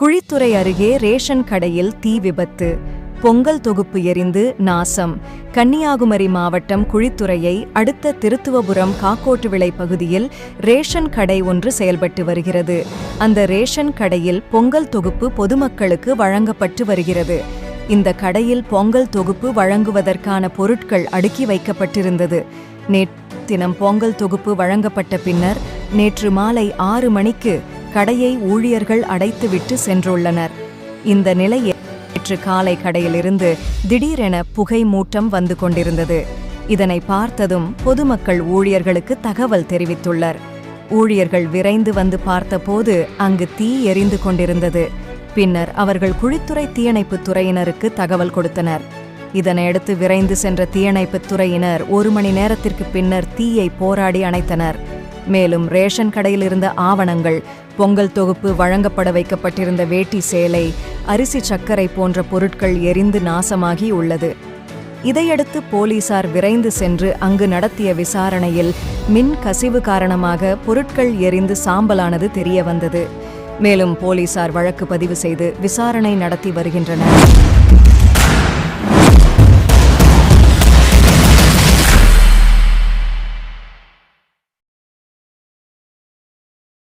குழித்துறை அருகே ரேஷன் கடையில் தீ விபத்து. பொங்கல் தொகுப்பு எரிந்து நாசம். கன்னியாகுமரி மாவட்டம் குழித்துறையை அடுத்த திருத்துவபுரம் காக்கோட்டு விளை பகுதியில் ரேஷன் கடை ஒன்று செயல்பட்டு வருகிறது. அந்த ரேஷன் கடையில் பொங்கல் தொகுப்பு பொதுமக்களுக்கு வழங்கப்பட்டு வருகிறது. இந்த கடையில் பொங்கல் தொகுப்பு வழங்குவதற்கான பொருட்கள் அடுக்கி வைக்கப்பட்டிருந்தது. நேற்று தினம் பொங்கல் தொகுப்பு வழங்கப்பட்ட பின்னர் நேற்று மாலை ஆறு மணிக்கு கடையை ஊழியர்கள் அடைத்துவிட்டு சென்றுள்ளனர். இந்த நிலையில் நேற்று காலை கடையிலிருந்து திடீரென புகை மூட்டம் வந்து கொண்டிருந்தது. இதனை பார்த்ததும் பொதுமக்கள் ஊழியர்களுக்கு தகவல் தெரிவித்துள்ளர் ஊழியர்கள் விரைந்து வந்து பார்த்தபோது அங்கு தீ எரிந்து கொண்டிருந்தது. பின்னர் அவர்கள் குழித்துறை தீயணைப்பு துறையினருக்கு தகவல் கொடுத்தனர். இதனையடுத்து விரைந்து சென்ற தீயணைப்புத் துறையினர் ஒரு மணி நேரத்திற்கு பின்னர் தீயை போராடி அணைத்தனர். மேலும் ரேஷன் கடையில் இருந்த ஆவணங்கள் பொங்கல் தொகுப்பு வழங்கப்பட வைக்கப்பட்டிருந்த வேட்டி சேலை அரிசி சர்க்கரை போன்ற பொருட்கள் எரிந்து நாசமாகி உள்ளது. இதையடுத்து போலீசார் விரைந்து சென்று அங்கு நடத்திய விசாரணையில் மின் கசிவு காரணமாக பொருட்கள் எரிந்து சாம்பலானது தெரிய வந்தது மேலும் போலீசார் வழக்கு பதிவு செய்து விசாரணை நடத்தி வருகின்றனர்.